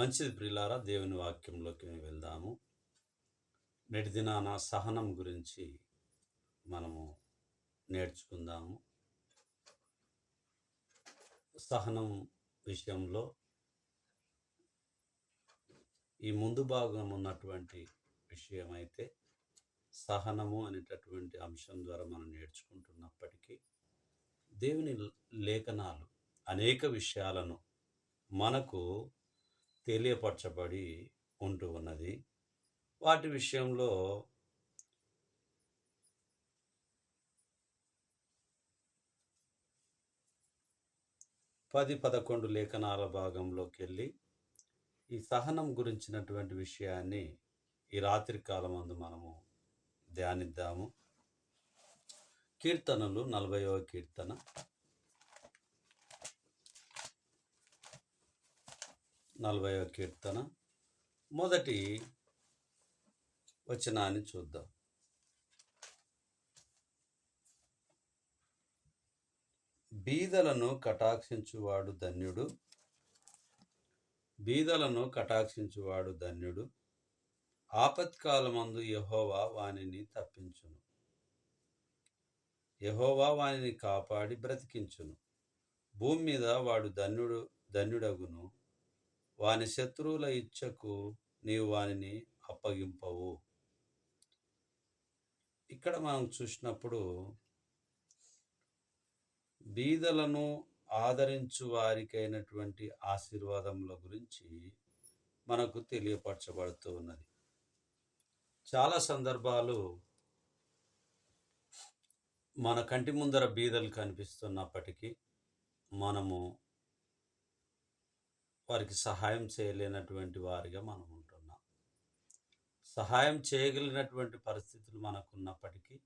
మంచిది ప్రిలారా దేవుని వాక్యంలోకి వెళ్దాము. నేటి దినాన సహనం గురించి మనము నేర్చుకుందాము. సహనం విషయంలో ఈ ముందు భాగం ఉన్నటువంటి విషయం అయితే సహనము అనేటటువంటి అంశం ద్వారా మనం నేర్చుకుంటున్నప్పటికీ దేవుని లేఖనాలు అనేక విషయాలను మనకు తెలియపరచబడి ఉంటూ ఉన్నది. వాటి విషయంలో పది పదకొండు లేఖనాల భాగంలోకి వెళ్ళి ఈ సహనం గురించినటువంటి విషయాన్ని ఈ రాత్రి కాలం అందు మనము ధ్యానిద్దాము. కీర్తనలు నలభైవ కీర్తన. నలభై కీర్తన. మొదటి వచనాన్ని చూద్దాం. బీదలను కటాక్షించువాడు ధన్యుడు. బీదలను కటాక్షించువాడు ధన్యుడు. ఆపత్కాలమందు యహోవా వానిని తప్పించును. యహోవా వానిని కాపాడి బ్రతికించును. భూమి మీద వాడు ధన్యుడు ధన్యుడగును. వాని శత్రువుల ఇచ్చకు నీవు వానిని అప్పగింపవు. ఇక్కడ మనం చూసినప్పుడు బీదలను ఆదరించు వారికైనటువంటి ఆశీర్వాదముల గురించి మనకు తెలియపరచబడుతూ ఉన్నది. చాలా సందర్భాలు మన కంటి ముందర బీదలు కనిపిస్తున్నప్పటికీ మనము వారికి సహాయం చేయలేనటువంటి వారిగా మనం ఉంటున్నాం. సహాయం చేయగలిగినటువంటి పరిస్థితులు మనకు ఉన్నప్పటికీ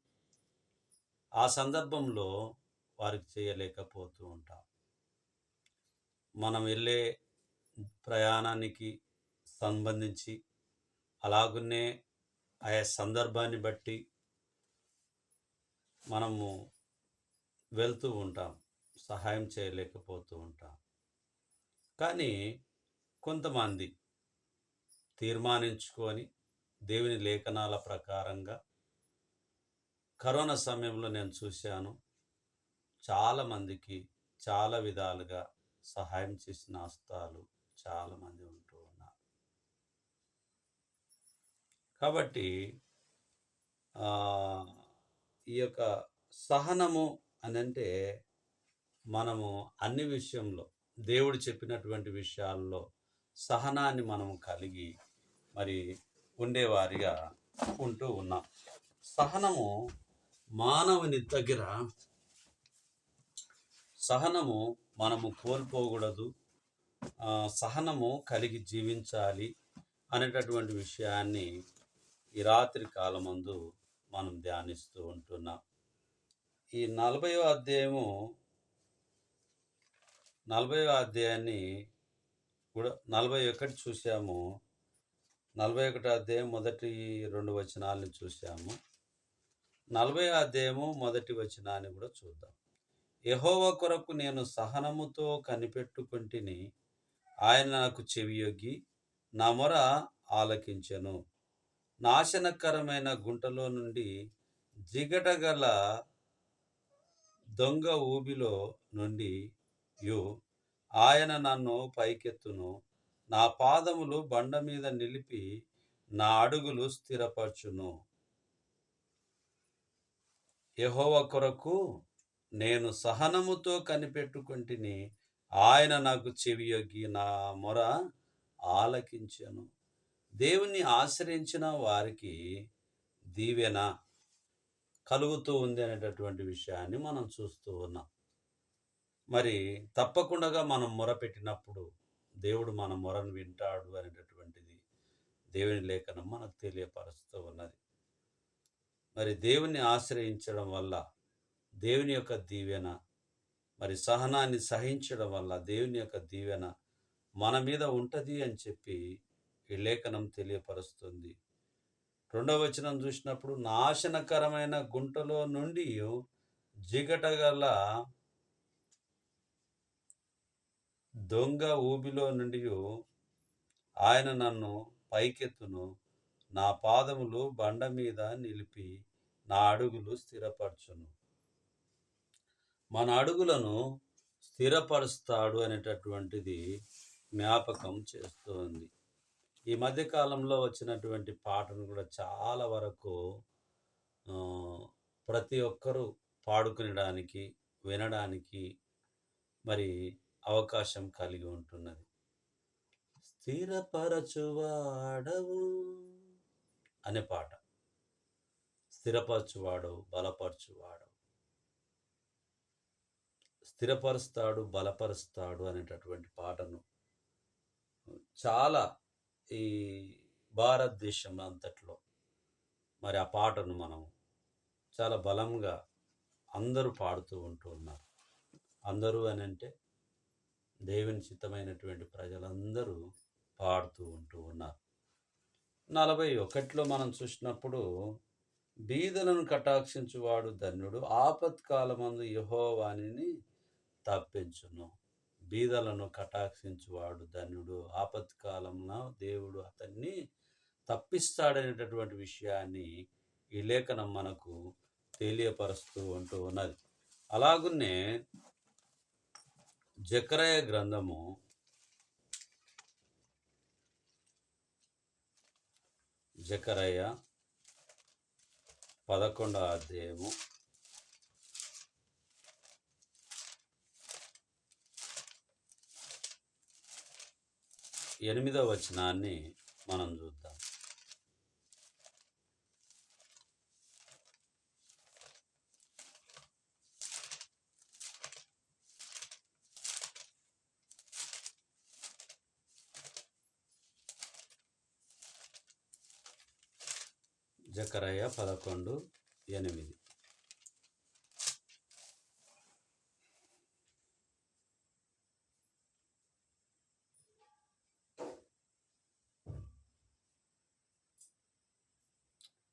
ఆ సందర్భంలో వారికి చేయలేకపోతూ ఉంటాం. మనం వెళ్ళే ప్రయాణానికి సంబంధించి అలాగునే ఆయా సందర్భాన్ని బట్టి మనము వెళ్తూ ఉంటాం. సహాయం చేయలేకపోతూ ఉంటాం. కానీ కొంతమంది తీర్మానించుకొని దేవుని లేఖనాల ప్రకారంగా కరోనా సమయంలో నేను చూశాను. చాలామందికి చాలా విధాలుగా సహాయం చేసిన హస్తాలు చాలామంది ఉంటూ ఉన్నారు. కాబట్టి ఈ యొక్క సహనము అని అంటే మనము అన్ని విషయంలో దేవుడు చెప్పినటువంటి విషయాల్లో సహనాన్ని మనం కలిగి మరి ఉండేవారిగా ఉంటూ ఉన్నాం. సహనము మానవుని దగ్గర సహనము మనము కోల్పోకూడదు. సహనము కలిగి జీవించాలి అనేటటువంటి విషయాన్ని ఈ రాత్రి కాలమందు మనం ధ్యానిస్తూ ఉంటున్నాం. ఈ నలభై అధ్యాయము నలభై అధ్యాయాన్ని కూడా నలభై ఒకటి చూసాము నలభై ఒకటి అధ్యాయం మొదటి రెండు వచనాలను చూసాము నలభై అధ్యాయము మొదటి వచనాన్ని కూడా చూద్దాం. యహోవ కొరకు నేను సహనముతో కనిపెట్టుకుంటుని ఆయన నాకు చెవియొగ్గి నా మొర ఆలకించెను. నాశనకరమైన గుంటలో నుండి జిగటగల దొంగ ఊబిలో నుండి యు ఆయన నన్ను పైకెత్తును. నా పాదములు బండ మీద నిలిపి నా అడుగులు స్థిరపరచును. యహోవ కొరకు నేను సహనముతో కనిపెట్టుకుంటుని ఆయన నాకు చెవియొగ్గి నా మొర ఆలకించను. దేవుణ్ణి ఆశ్రయించిన వారికి దీవెన కలుగుతూ ఉంది అనేటటువంటి విషయాన్ని మనం చూస్తూ ఉన్నాం. మరి తప్పకుండా మనం మొరపెట్టినప్పుడు దేవుడు మన మొరను వింటాడు అనేటటువంటిది దేవుని లేఖనం మనకు తెలియపరుస్తూ ఉన్నది. మరి దేవుని ఆశ్రయించడం వల్ల దేవుని యొక్క దీవెన మరి సహనాన్ని సహించడం వల్ల దేవుని యొక్క దీవెన మన మీద ఉంటుంది అని చెప్పి ఈ లేఖనం తెలియపరుస్తుంది. రెండవ వచనం చూసినప్పుడు నాశనకరమైన గుంటలో నుండి జిగటగల దొంగ ఊబిలో నుండి ఆయన నన్ను పైకెత్తును. నా పాదములు బండ మీద నిలిపి నా అడుగులు స్థిరపరచును. మన అడుగులను స్థిరపరుస్తాడు అనేటటువంటిది జ్ఞాపకం చేస్తోంది. ఈ మధ్యకాలంలో వచ్చినటువంటి పాటను కూడా చాలా వరకు ప్రతి ఒక్కరూ పాడుకునడానికి వినడానికి మరి అవకాశం కలిగి ఉంటున్నది. స్థిరపరచువాడవు అనే పాట. స్థిరపరచువాడవు బలపరచువాడవు. స్థిరపరుస్తాడు బలపరుస్తాడు అనేటటువంటి పాటను చాలా ఈ భారతదేశం అంతట్లో మరి ఆ పాటను మనం చాలా బలంగా అందరూ పాడుతూ ఉంటూ ఉన్నారు. అందరూ అని అంటే దేవుని చిత్తమైనటువంటి ప్రజలందరూ పాడుతూ ఉంటూ ఉన్నారు. నలభై ఒకటిలో మనం చూసినప్పుడు బీదలను కటాక్షించువాడు ధన్యుడు ఆపత్కాలమందు యహోవాణిని తప్పించును. బీదలను కటాక్షించువాడు ధన్యుడు ఆపత్కాలంలో దేవుడు అతన్ని తప్పిస్తాడనేటటువంటి విషయాన్ని ఈ లేఖనం మనకు తెలియపరుస్తూ ఉంటూ ఉన్నది. అలాగున్నే జకరయ గ్రంథము జకరయ్య పదకొండవ అధ్యాయము. ఎనిమిదవ వచనాన్ని మనం చూద్దాం. జకరయ్య పదకొండు ఎనిమిది.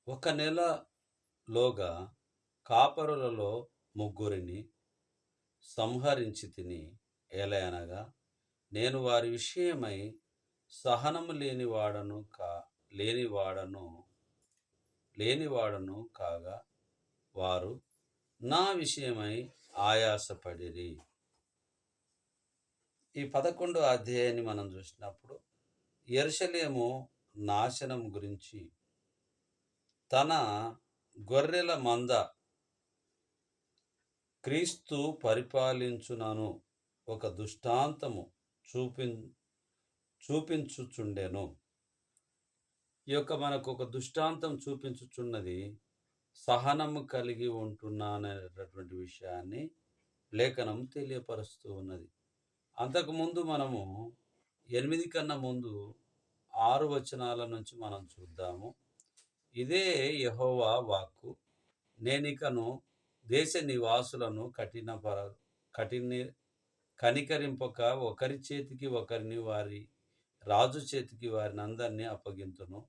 ఒక నెలలోగా కాపరులలో ముగ్గురిని సంహరించి తిని ఎలయనగా నేను వారి విషయమై సహనము లేనివాడను కా లేనివాడను లేనివాడను కాగా వారు నా విషయమై ఆయాసపడిరి. ఈ పదకొండు అధ్యాయాన్ని మనం చూసినప్పుడు ఎరుసలేము నాశనం గురించి తన గొర్రెల మంద క్రీస్తు పరిపాలించునను ఒక దృష్టాంతము చూపి చూపించుచుండెను. ఈ యొక్క మనకు ఒక దృష్టాంతం చూపించుచున్నది సహనము కలిగి ఉంటున్నాననేటటువంటి విషయాన్ని లేఖనం తెలియపరుస్తూ ఉన్నది. అంతకుముందు మనము ఎనిమిది కన్నా ముందు ఆరు వచనాల నుంచి మనం చూద్దాము. ఇదే యహోవా వాక్కు. నేనికను దేశ నివాసులను కఠిన పర కఠిన కనికరింపక ఒకరి చేతికి ఒకరిని వారి రాజు చేతికి వారిని అందరినీ అప్పగింతును.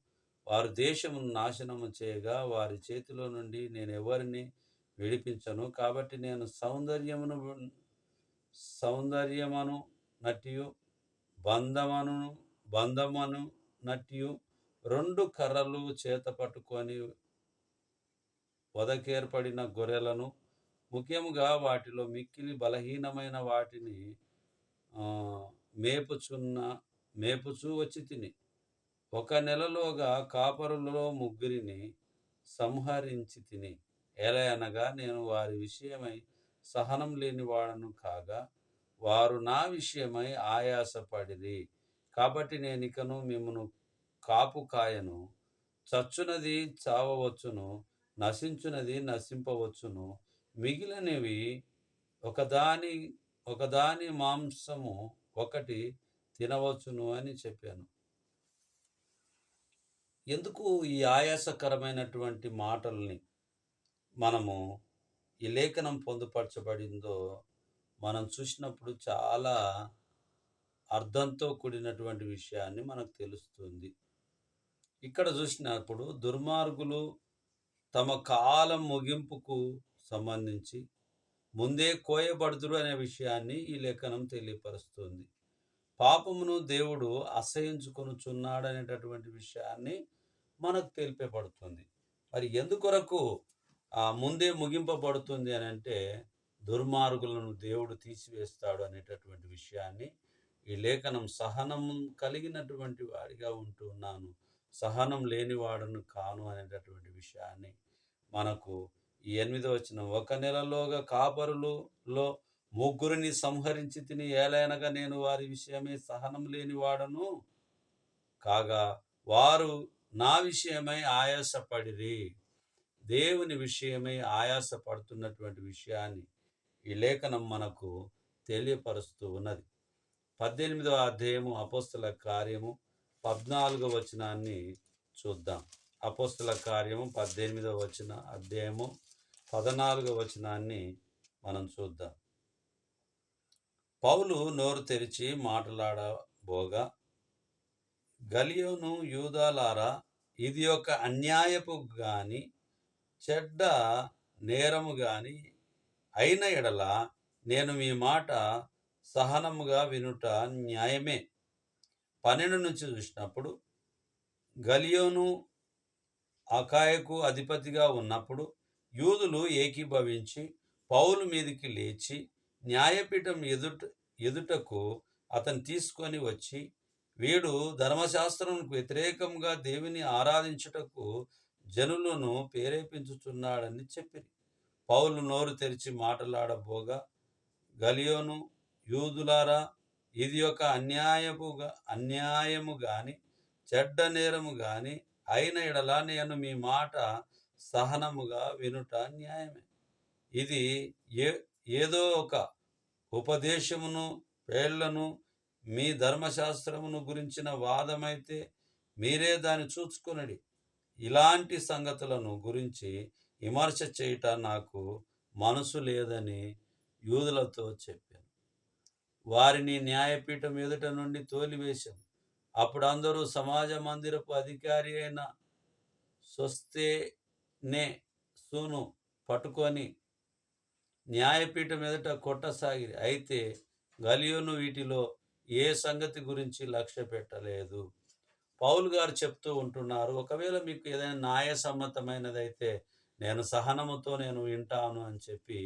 వారు దేశమును నాశనము చేయగా వారి చేతిలో నుండి నేను ఎవరిని విడిపించను? కాబట్టి నేను సౌందర్యమును సౌందర్యమను నటియు బంధమను బంధమను నటియు రెండు కర్రలు చేత పట్టుకొని వదకేర్పడిన గొర్రెలను ముఖ్యంగా వాటిలో మిక్కిలి బలహీనమైన వాటిని మేపుచున్న మేపుచూ వచ్చి తిని. ఒక నెలలోగా కాపరులలో ముగ్గురిని సంహరించి తిని. ఎలా అనగా నేను వారి విషయమై సహనం లేని వాడను కాగా వారు నా విషయమై ఆయాసపడిరి. కాబట్టి నేను ఇకను మిమ్మను కాపు కాయను చచ్చునది చావవచ్చును నశించునది నశింపవచ్చును. మిగిలినవి ఒకదాని ఒకదాని మాంసము ఒకటి తినవచ్చును అని చెప్పాను. ఎందుకు ఈ ఆయాసకరమైనటువంటి మాటల్ని మనము ఈ లేఖనం పొందుపరచబడిందో మనం చూసినప్పుడు చాలా అర్థంతో కూడినటువంటి విషయాన్ని మనకు తెలుస్తుంది. ఇక్కడ చూసినప్పుడు దుర్మార్గులు తమ కాలం ముగింపుకు సంబంధించి ముందే కోయబడుతురు అనే విషయాన్ని ఈ లేఖనం తెలియపరుస్తుంది. పాపమును దేవుడు అసహించుకొనుచున్నాడు అనేటటువంటి విషయాన్ని మనకు తెలిపబడుతుంది మరి ఎందుకొరకు ముందే ముగింపబడుతుంది అని అంటే దుర్మార్గులను దేవుడు తీసివేస్తాడు అనేటటువంటి విషయాన్ని ఈ లేఖనం సహనం కలిగినటువంటి వాడిగా ఉంటున్నాను సహనం లేనివాడను కాను అనేటటువంటి విషయాన్ని మనకు ఈ ఎనిమిదో వచ్చిన ఒక నెలలోగా కాపరులులో ముగ్గురిని సంహరించి తిని ఏలైనగా నేను వారి విషయమే సహనం లేని వాడను. కాగా వారు నా విషయమై ఆయాసపడిరి. దేవుని విషయమై ఆయాసపడుతున్నటువంటి విషయాన్ని ఈ లేఖనం మనకు తెలియపరుస్తూ ఉన్నది. పద్దెనిమిదవ అధ్యాయము అపోస్తల కార్యము పద్నాలుగవ వచనాన్ని చూద్దాం. అపోస్తల కార్యము పద్దెనిమిదవ వచన అధ్యాయము పద్నాలుగవ వచనాన్ని మనం చూద్దాం. పౌలు నోరు తెరిచి మాట్లాడబోగా గలియోను యూదాలారా ఇది ఒక అన్యాయపు గాని చెడ్డ నేరము గాని అయిన ఎడల నేను మీ మాట సహనముగా వినుట న్యాయమే. పన్నెండు నుంచి చూసినప్పుడు గలియోను అకాయకు అధిపతిగా ఉన్నప్పుడు యూదులు ఏకీభవించి పౌలు మీదికి లేచి న్యాయపీఠం ఎదుట ఎదుటకు అతను తీసుకొని వచ్చి వీడు ధర్మశాస్త్రంకు వ్యతిరేకంగా దేవుని ఆరాధించుటకు జనులను ప్రేరేపించుచున్నాడని చెప్పిరి. పౌలు నోరు తెరిచి మాట్లాడబోగా గలియోను యూదులారా ఇది ఒక అన్యాయముగా అన్యాయము గాని చెడ్డ నేరము గాని అయిన ఎడలా నేను మీ మాట సహనముగా వినుట న్యాయమే. ఇది ఏ ఏదో ఒక ఉపదేశమును పేళ్ళను మీ ధర్మశాస్త్రమును గురించిన వాదమైతే మీరే దాన్ని చూసుకొనడి ఇలాంటి సంగతులను గురించి విమర్శ చేయట నాకు మనసు లేదని యూదులతో చెప్పాను. వారిని న్యాయపీఠం ఎదుట నుండి తోలివేశాం అప్పుడు అందరూ సమాజ మందిరపు అధికారి అయిన స్వస్తేనే సూను పట్టుకొని న్యాయపీఠం ఎదుట కొట్టసాగిరి. అయితే గలియోను వీటిలో ఏ సంగతి గురించి లక్ష్య పెట్టలేదు? పౌల్ గారు చెప్తూ ఉంటున్నారు ఒకవేళ మీకు ఏదైనా న్యాయసమ్మతమైనదైతే నేను సహనముతో నేను వింటాను అని చెప్పి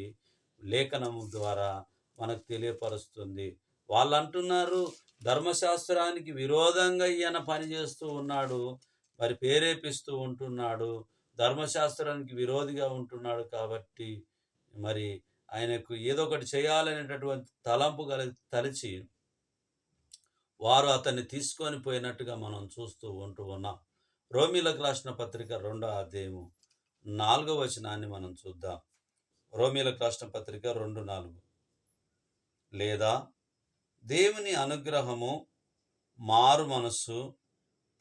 లేఖనము ద్వారా మనకు తెలియపరుస్తుంది. వాళ్ళు అంటున్నారు ధర్మశాస్త్రానికి విరోధంగా ఈయన పనిచేస్తూ ఉన్నాడు మరి ప్రేరేపిస్తూ ఉంటున్నాడు ధర్మశాస్త్రానికి విరోధిగా ఉంటున్నాడు కాబట్టి మరి ఆయనకు ఏదో ఒకటి చేయాలనేటటువంటి తలంపు కల తలిచి వారు అతన్ని తీసుకొని పోయినట్టుగా మనం చూస్తూ ఉంటూ ఉన్నాం. రోమిలకు రాసిన పత్రిక రెండో అధ్యాయము నాలుగో వచనాన్ని మనం చూద్దాం. రోమిలకు రాసిన పత్రిక రెండు నాలుగు. లేదా దేవుని అనుగ్రహము మారు మనస్సు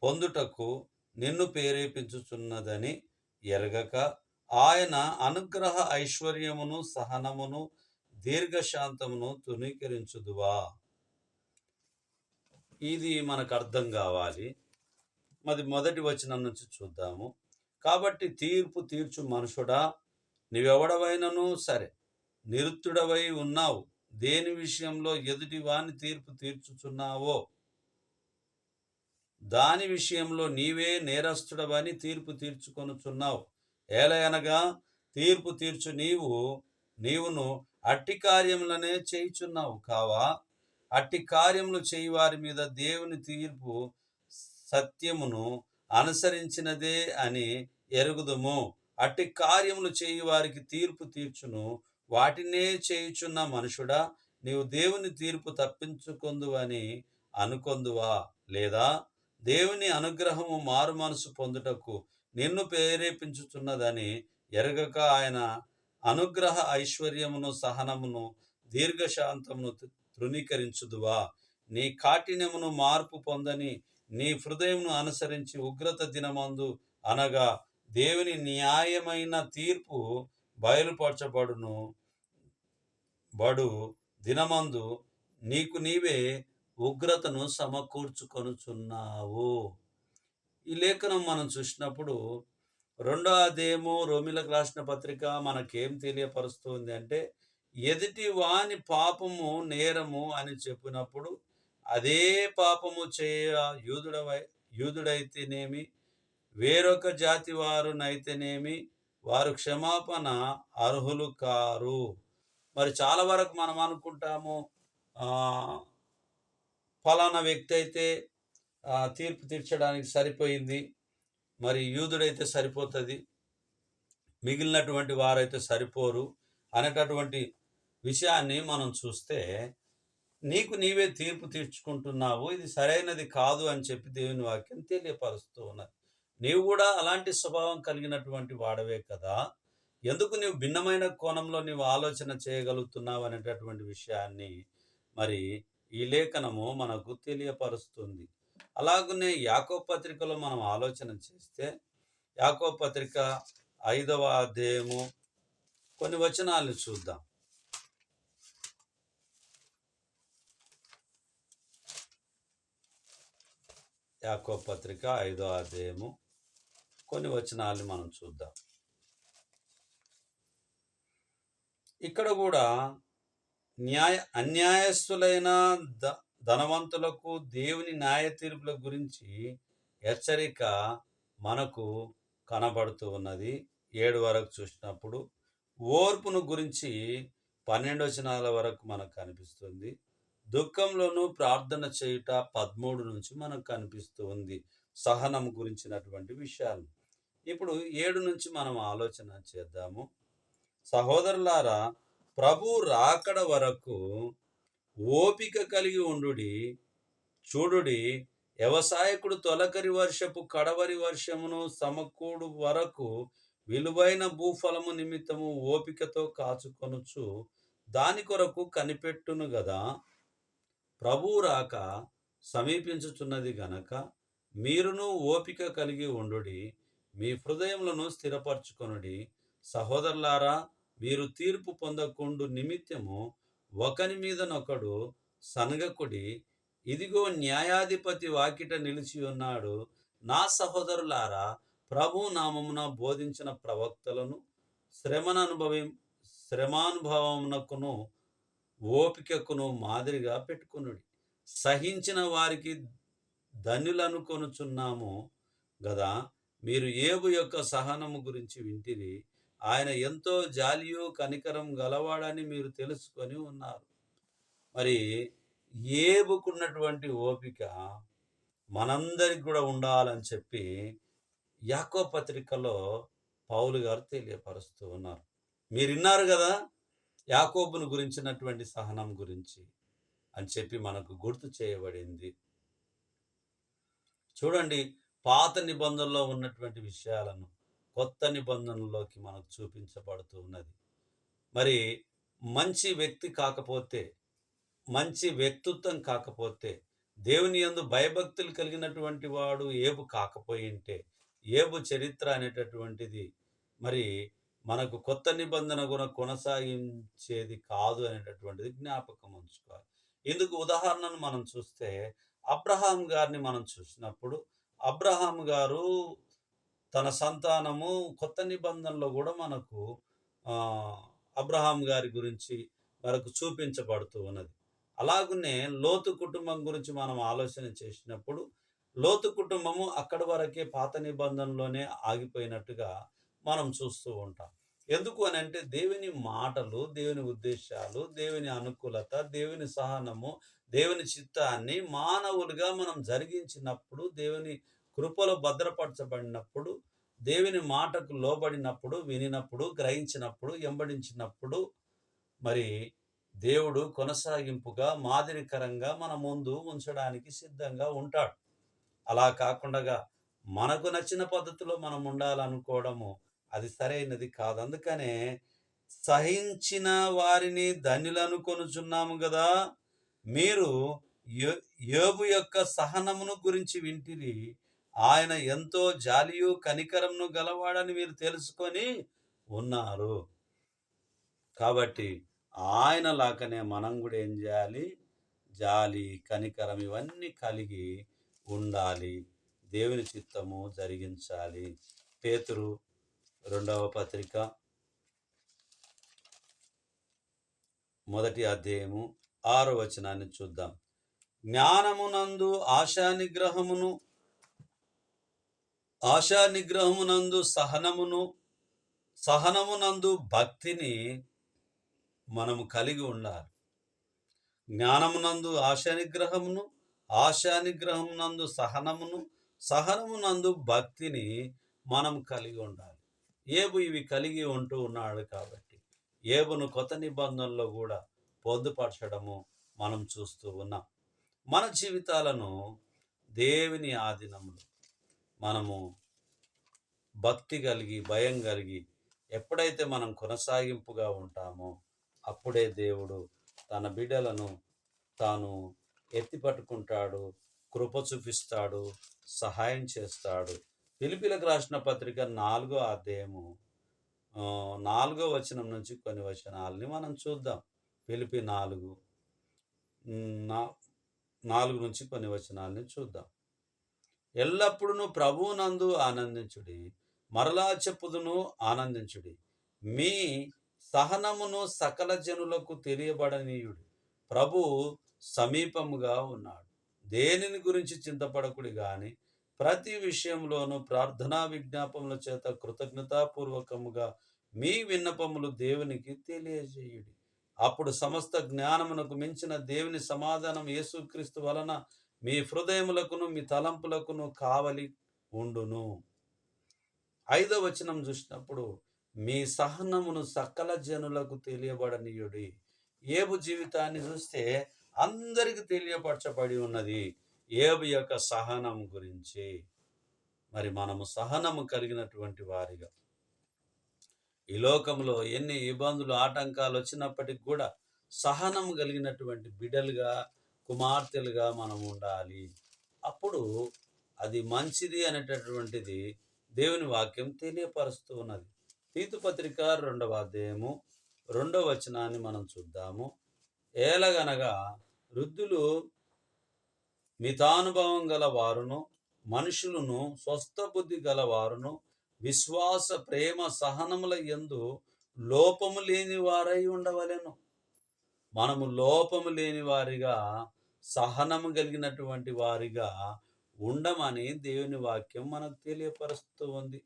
పొందుటకు నిన్ను ప్రేరేపించుచున్నదని ఎరగక ఆయన అనుగ్రహ ఐశ్వర్యమును సహనమును దీర్ఘశాంతమును తునీకరించుదువా ఇది మనకు అర్థం కావాలి. మరి మొదటి వచనం నుంచి చూద్దాము. కాబట్టి తీర్పు తీర్చు మనుషుడా నీవెవడవైనను సరే నిరుత్తుడవై ఉన్నావు. దేని విషయంలో ఎదుటి వాని తీర్పు తీర్చుచున్నావో? దాని విషయంలో నీవే నేరస్తుడవని తీర్పు తీర్చుకొనుచున్నావు. ఏలయనగా తీర్పు తీర్చు నీవు నీవును అట్టి కార్యములనే చేయుచున్నావు కావా? అట్టి కార్యములు చేయి వారి మీద దేవుని తీర్పు సత్యమును అనుసరించినదే అని ఎరుగుదుము. అట్టి కార్యములు చేయి వారికి తీర్పు తీర్చును. వాటినే చేయుచున్న మనుషుడా నీవు దేవుని తీర్పు తప్పించుకొందువని అనుకొందువా? లేదా? దేవుని అనుగ్రహము మారు మనసు పొందుటకు నిన్ను ప్రేరేపించుచున్నదని ఎరగక ఆయన అనుగ్రహ ఐశ్వర్యమును సహనమును దీర్ఘశాంతమును తృణీకరించుదువా. నీ కాఠిన్యమును మార్పు పొందని నీ హృదయమును అనుసరించి ఉగ్రత దినమందు అనగా దేవుని న్యాయమైన తీర్పు బయలుపరచబడును. బడు దినమందు నీకు నీవే ఉగ్రతను సమకూర్చుకొనుచున్నావు. ఈ లేఖనం మనం చూసినప్పుడు రెండో అదేమో రోమిలకు రాసిన పత్రిక మనకేం తెలియపరుస్తుంది అంటే ఎదుటి వాని పాపము నేరము అని చెప్పినప్పుడు అదే పాపము చేయ యూదుడవై యూదుడైతేనేమి వేరొక జాతి వారునైతేనేమి వారు క్షమాపణ అర్హులు కారు. మరి చాలా వరకు మనం అనుకుంటాము ఫలానా వ్యక్తి అయితే తీర్పు తీర్చడానికి సరిపోయింది. మరి యూదుడైతే సరిపోతుంది. మిగిలినటువంటి వారైతే సరిపోరు అనేటటువంటి విషయాన్ని మనం చూస్తే నీకు నీవే తీర్పు తీర్చుకుంటున్నావు ఇది సరైనది కాదు అని చెప్పి దేవుని వాక్యం తెలియపరుస్తూ ఉన్నది. నీవు కూడా అలాంటి స్వభావం కలిగినటువంటి వాడవే కదా. ఎందుకు నీవు భిన్నమైన కోణంలో నీవు ఆలోచన చేయగలుగుతున్నావు అనేటటువంటి విషయాన్ని మరి ఈ లేఖనము మనకు తెలియపరుస్తుంది. అలాగనే యాకో పత్రికలో మనం ఆలోచన చేస్తే యాకో పత్రిక ఐదవ అధ్యాయము కొన్ని వచనాలను చూద్దాం. యాకో పత్రిక ఐదో అధ్యాయము కొన్ని వచనాలని మనం చూద్దాం. ఇక్కడ కూడా న్యాయ అన్యాయస్తులైన ద ధనవంతులకు దేవుని న్యాయ తీర్పుల గురించి హెచ్చరిక మనకు కనబడుతూ ఉన్నది. ఏడు వరకు చూసినప్పుడు ఓర్పును గురించి పన్నెండు వచనాల వరకు మనకు కనిపిస్తుంది. దుఃఖంలోనూ ప్రార్థన చేయుట పదమూడు నుంచి మనకు కనిపిస్తూ ఉంది. సహనం గురించినటువంటి విషయాలు. ఇప్పుడు ఏడు నుంచి మనం ఆలోచన చేద్దాము. సహోదరులారా ప్రభు రాకడ వరకు ఓపిక కలిగి ఉండుడి. చూడుడి వ్యవసాయకుడు తొలకరి వర్షపు కడవరి వర్షమును సమకూడు వరకు విలువైన భూఫలము నిమిత్తము ఓపికతో కాచుకొనుచు దాని కొరకు కనిపెట్టును గదా. ప్రభువు రాక సమీపించుచున్నది గనక మీరును ఓపిక కలిగి ఉండుడి. మీ హృదయములను స్థిరపరచుకొనుడి. సహోదరులారా మీరు తీర్పు పొందకుండు నిమిత్తము ఒకని మీదనొకడు సనగకుడి ఇదిగో న్యాయాధిపతి వాకిట నిలిచి ఉన్నాడు. నా సహోదరులారా ప్రభు నామమున బోధించిన ప్రవక్తలను శ్రమననుభవి శ్రమానుభవమునకును ఓపికకును మాదిరిగా పెట్టుకునుడి. సహించిన వారికి ధన్యులనుకొనుచున్నాము గదా మీరు ఏబు యొక్క సహనము గురించి వింటిరి. ఆయన ఎంతో జాలియు కనికరం గలవాడని మీరు తెలుసుకొని ఉన్నారు. మరి ఏబుకున్నటువంటి ఓపిక మనందరికి కూడా ఉండాలని చెప్పి యాకో పత్రికలో పౌలు గారు తెలియపరుస్తూ ఉన్నారు. మీరు విన్నారు కదా యాకోబును గురించినటువంటి సహనం గురించి అని చెప్పి మనకు గుర్తు చేయబడింది. చూడండి పాత నిబంధనలో ఉన్నటువంటి విషయాలను కొత్త నిబంధనలోకి మనకు చూపించబడుతూ ఉన్నది. మరి మంచి వ్యక్తి కాకపోతే మంచి వ్యక్తిత్వం కాకపోతే దేవుని ఎందు భయభక్తులు కలిగినటువంటి వాడు ఏబు కాకపోయింటే ఏబు చరిత్ర అనేటటువంటిది మరి మనకు కొత్త నిబంధన గుణ కొనసాగించేది కాదు అనేటటువంటిది జ్ఞాపకం ఉంచుకోవాలి. ఇందుకు ఉదాహరణను మనం చూస్తే అబ్రహాం గారిని మనం చూసినప్పుడు అబ్రహాం గారు తన సంతానము కొత్త నిబంధనలో కూడా మనకు అబ్రహాం గారి గురించి మనకు చూపించబడుతూ ఉన్నది. అలాగనే లోతు కుటుంబం గురించి మనం ఆలోచన చేసినప్పుడు లోతు కుటుంబము అక్కడి వరకే పాత నిబంధనలోనే ఆగిపోయినట్టుగా మనం చూస్తూ ఉంటాం. ఎందుకు అని అంటే దేవుని మాటలు దేవుని ఉద్దేశాలు దేవుని అనుకూలత దేవుని సహనము దేవుని చిత్తాన్ని మానవులుగా మనం జరిగించినప్పుడు దేవుని కృపలో భద్రపరచబడినప్పుడు దేవుని మాటకు లోబడినప్పుడు వినినప్పుడు గ్రహించినప్పుడు ఎంబడించినప్పుడు మరి దేవుడు కొనసాగింపుగా మాదిరికరంగా మన ముందు ఉంచడానికి సిద్ధంగా ఉంటాడు. అలా కాకుండా మనకు నచ్చిన పద్ధతిలో మనం ఉండాలనుకోవడము అది సరైనది కాదు. అందుకనే సహించిన వారిని ధనులను కొనుచున్నాము కదా మీరు యోబు యొక్క సహనమును గురించి వింటిరి. ఆయన ఎంతో జాలియు కనికరంను గలవాడని మీరు తెలుసుకొని ఉన్నారు. కాబట్టి ఆయన లాగానే మనం కూడా ఏం చేయాలి? జాలి కనికరం ఇవన్నీ కలిగి ఉండాలి. దేవుని చిత్తము జరిగించాలి. పేతురు రెండవ పత్రిక మొదటి అధ్యాయము ఆరో వచనాన్ని చూద్దాం. జ్ఞానమునందు ఆశానిగ్రహమును ఆశా నిగ్రహమునందు సహనమును సహనమునందు భక్తిని మనము కలిగి ఉండాలి. జ్ఞానమునందు ఆశా నిగ్రహమును ఆశా నిగ్రహమునందు సహనమును సహనమునందు భక్తిని మనం కలిగి ఉండాలి. ఏబు ఇవి కలిగి ఉంటూ ఉన్నాడు కాబట్టి ఏబును కొత్త నిబంధనలో కూడా పొందుపరచడము మనం చూస్తూ ఉన్నాం. మన జీవితాలను దేవుని ఆధీనంలో మనము భక్తి కలిగి భయం కలిగి ఎప్పుడైతే మనం కొనసాగింపుగా ఉంటామో అప్పుడే దేవుడు తన బిడ్డలను తాను ఎత్తి పట్టుకుంటాడు కృప చూపిస్తాడు సహాయం చేస్తాడు. పిలిపిలకు రాసిన పత్రిక నాలుగో అధ్యాయము నాలుగో వచనం నుంచి కొన్ని వచనాలని మనం చూద్దాం. పిలిపి నాలుగు నా నాలుగు నుంచి కొన్ని వచనాలని చూద్దాం. ఎల్లప్పుడూ ప్రభువునందు ఆనందించుడి. మరలా చెప్పుదును ఆనందించుడి. మీ సహనమును సకల జనులకు తెలియబడనీయుడు. ప్రభు సమీపముగా ఉన్నాడు. దేనిని గురించి చింతపడకుడి కానీ ప్రతి విషయంలోనూ ప్రార్థనా విజ్ఞాపముల చేత కృతజ్ఞతాపూర్వకముగా మీ విన్నపములు దేవునికి తెలియజేయుడి. అప్పుడు సమస్త జ్ఞానమునకు మించిన దేవుని సమాధానం యేసుక్రీస్తు వలన మీ హృదయములకును మీ తలంపులకును కావలి ఉండును. ఐదో వచనం చూసినప్పుడు మీ సహనమును సకల జనులకు తెలియబడనీయుడి. ఏబు జీవితాన్ని చూస్తే అందరికి తెలియపరచబడి ఉన్నది ఏబు యొక్క సహనం గురించి. మరి మనము సహనము కలిగినటువంటి వారిగా. ఈ లోకంలో ఎన్ని ఇబ్బందులు ఆటంకాలు వచ్చినప్పటికి కూడా సహనం కలిగినటువంటి బిడ్డలుగా కుమార్తెలుగా మనం ఉండాలి. అప్పుడు అది మంచిది అనేటటువంటిది దేవుని వాక్యం తెలియపరుస్తూ ఉన్నది. తీతు పత్రిక రెండవ అధ్యాయము రెండవ వచనాన్ని మనం చూద్దాము. ఏలగనగా వృద్ధులు మితానుభవం గల వారును మనుషులను స్వస్థ బుద్ధి గల వారును విశ్వాస ప్రేమ సహనముల ఎందు లోపము లేని వారై ఉండవలెను. మనము లోపము లేని వారిగా సహనము కలిగినటువంటి వారిగా ఉండమని దేవుని వాక్యం మనకు తెలియపరుస్తూ ఉంది.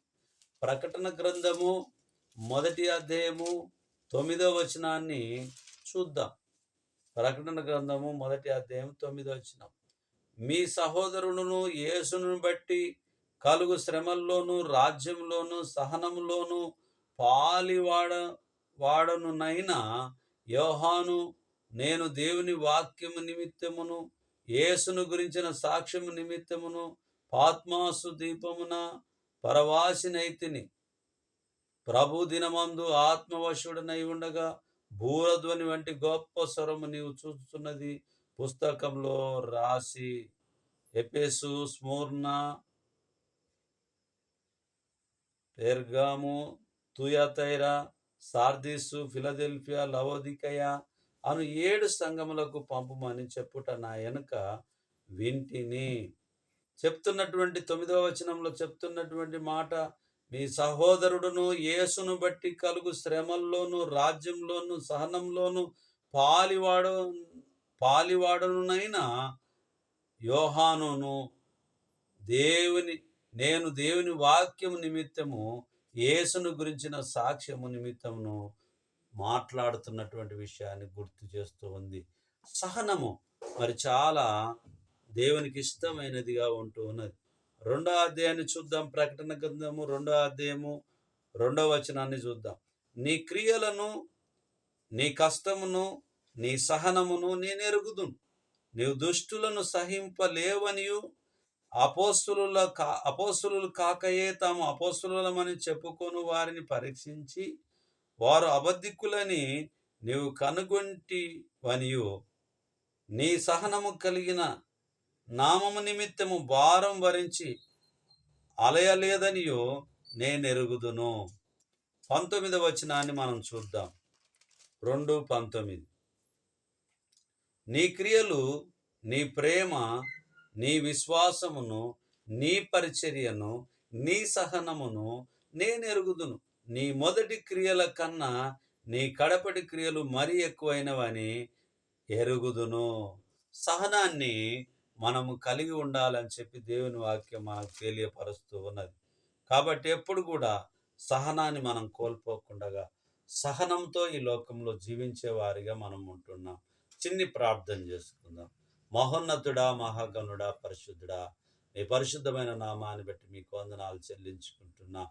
ప్రకటన గ్రంథము మొదటి అధ్యాయము తొమ్మిదో వచనాన్ని చూద్దాం. ప్రకటన గ్రంథము మొదటి అధ్యాయం తొమ్మిదో వచనం. మీ సహోదరులను యేసును బట్టి కలుగు శ్రమల్లోనూ రాజ్యంలోను సహనంలోను పాలివాడ వాడనునైనా యోహాను నేను దేవుని వాక్యము నిమిత్తమును యేసును గురించిన సాక్ష్యము నిమిత్తమును పాత్మాసు దీపమున పరవాసినైతిని. ప్రభు దినమందు ఆత్మవశుడనై ఉండగా భూరధ్వని వంటి గొప్ప స్వరము నీవు చూస్తున్నది పుస్తకంలో రాసి ఎపెసు స్మూర్ణ పెర్గాము తుయతైరా సార్దీసు ఫిలదెల్ఫియా లవోదికయ అను ఏడు సంఘములకు పంపమని చెప్పుట నా వెనుక వింటిని. చెప్తున్నటువంటి తొమ్మిదవ వచనంలో చెప్తున్నటువంటి మాట మీ సహోదరుడును యేసును బట్టి కలుగు శ్రమల్లోనూ రాజ్యంలోను సహనంలోను పాలివాడు పాలివాడనునైనా యోహానును దేవుని నేను దేవుని వాక్యము నిమిత్తము యేసును గురించిన సాక్ష్యము నిమిత్తమును మాట్లాడుతున్నటువంటి విషయాన్ని గుర్తు చేస్తూ ఉంది. సహనము మరి చాలా దేవునికి ఇష్టమైనదిగా ఉంటూ ఉన్నది. రెండో అధ్యాయాన్ని చూద్దాం. ప్రకటన గ్రంథము రెండో అధ్యాయము రెండో వచనాన్ని చూద్దాం. నీ క్రియలను నీ కష్టమును నీ సహనమును నేను ఎరుగుదును. నీవు దుష్టులను సహింపలేవనియు. అపోస్తుల కా అపోస్తులు కాకయే తాము అపోస్తులమని చెప్పుకొని వారిని పరీక్షించి వారు అబద్ధికులని నీవు కనుగొంటివనియు. నీ సహనము కలిగిన నామము నిమిత్తము భారం భరించి అలయలేదనియో నేనెరుగుదును. పంతొమ్మిది వచనాన్ని మనం చూద్దాం. రెండు పంతొమ్మిది. నీ క్రియలు నీ ప్రేమ నీ విశ్వాసమును నీ పరిచర్యను నీ సహనమును నేనెరుగుదును. నీ మొదటి క్రియల కన్నా నీ కడపటి క్రియలు మరీ ఎక్కువైనవని ఎరుగుదును. సహనాన్ని మనము కలిగి ఉండాలని చెప్పి దేవుని వాక్యం మనకు తెలియపరుస్తూ ఉన్నది. కాబట్టి ఎప్పుడు కూడా సహనాన్ని మనం కోల్పోకుండా సహనంతో ఈ లోకంలో జీవించే వారిగా మనం ఉంటున్నాం. చిన్ని ప్రార్థన చేసుకుందాం. మహోన్నతుడా మహాగణుడా పరిశుద్ధుడా మీ పరిశుద్ధమైన నామాన్ని బట్టి మీకు వందనాలు చెల్లించుకుంటున్నా.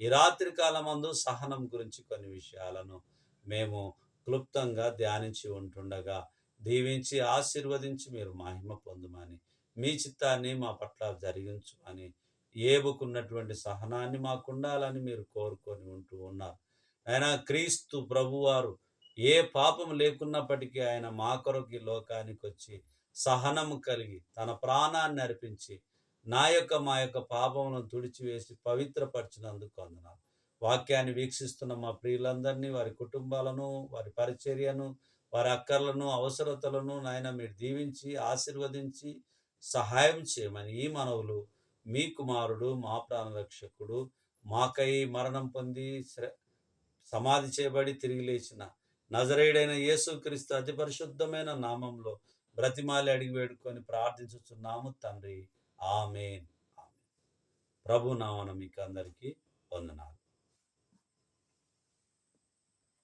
ఈ రాత్రి కాలమందు సహనం గురించి కొన్ని విషయాలను మేము క్లుప్తంగా ధ్యానించి ఉంటుండగా దీవించి ఆశీర్వదించి మీరు మహిమ పొందమని మీ చిత్తాన్ని మా పట్ల జరిగించు అని ఏబుకున్నటువంటి సహనాన్ని మాకు ఉండాలని మీరు కోరుకొని ఉంటూ ఉన్నారు. ఆయన క్రీస్తు ప్రభువారు ఏ పాపం లేకున్నప్పటికీ ఆయన మా కొరకు లోకానికి వచ్చి సహనము కలిగి తన ప్రాణాన్ని అర్పించి నా యొక్క మా యొక్క పాపములను తుడిచివేసి పవిత్రపరిచినందుకు వందనాలు. వాక్యాన్ని వీక్షిస్తున్న మా ప్రియులందరినీ వారి కుటుంబాలను వారి పరిచర్యను వారి అక్కర్లను అవసరతలను నాయన మీరు దీవించి ఆశీర్వదించి సహాయం చేయమని ఈ మనవులు మీ కుమారుడు మా ప్రాణరక్షకుడు మాకై మరణం పొంది శ్ర- సమాధి చేయబడి తిరిగి లేచిన నజరేయుడైన యేసుక్రీస్తు అతి పరిశుద్ధమైన నామంలో బ్రతిమాలి అడిగి వేడుకొని ప్రార్థించుచున్నాము తండ్రి. ఆమెన్. ప్రభు నామన మీకు అందరికీ వందనాలు.